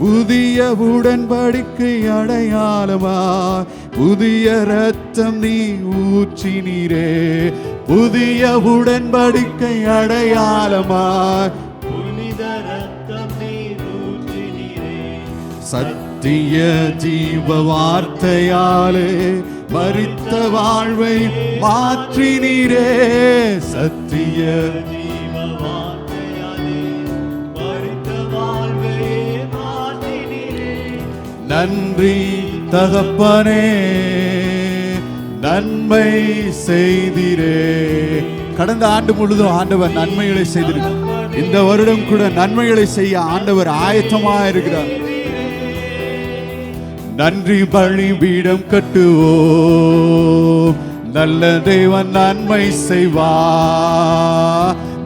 புதிய உடன்படிக்கை அடையாளமா? புதிய ரத்தம் நீ ஊற்றினீரே. புதிய உடன்படிக்கை அடையாளமா? புனித ரத்தம் நீர் ஊற்றினீரே. சத்திய ஜீவ வார்த்தையாலே மறித்த வாழ்வை மாற்றினீரே. சத்திய நன்றி தகப்பனே நன்மை செய்திரே. கடந்த ஆண்டு முழுதும் ஆண்டவர் நன்மைகளை செய்திருக்கிறார். இந்த வருடம் கூட நன்மைகளை செய்ய ஆண்டவர் ஆயத்தமா இருக்கிறார். நன்றி பழி பீடம் கட்டுவோம். நல்ல தெய்வன் நன்மை செய்வா.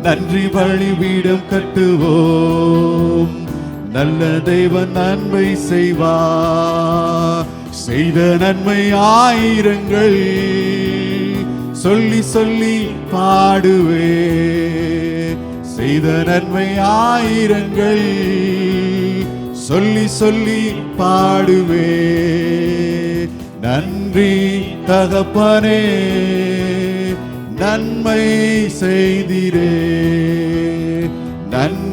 நன்றி பழி பீடம் கட்டுவோம். நல்ல தெய்வன் நன்மை செய்வா. செய்த நன்மை ஆயிரங்கள். சொல்லி சொல்லி பாடுவே. செய்த நன்மை ஆயிரங்கள். சொல்லி சொல்லி பாடுவே. நன்றி தகப்பனே நன்மை செய்திரே.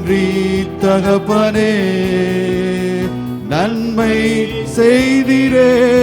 நன்றி தகப்பனே நன்மை செய்திரே.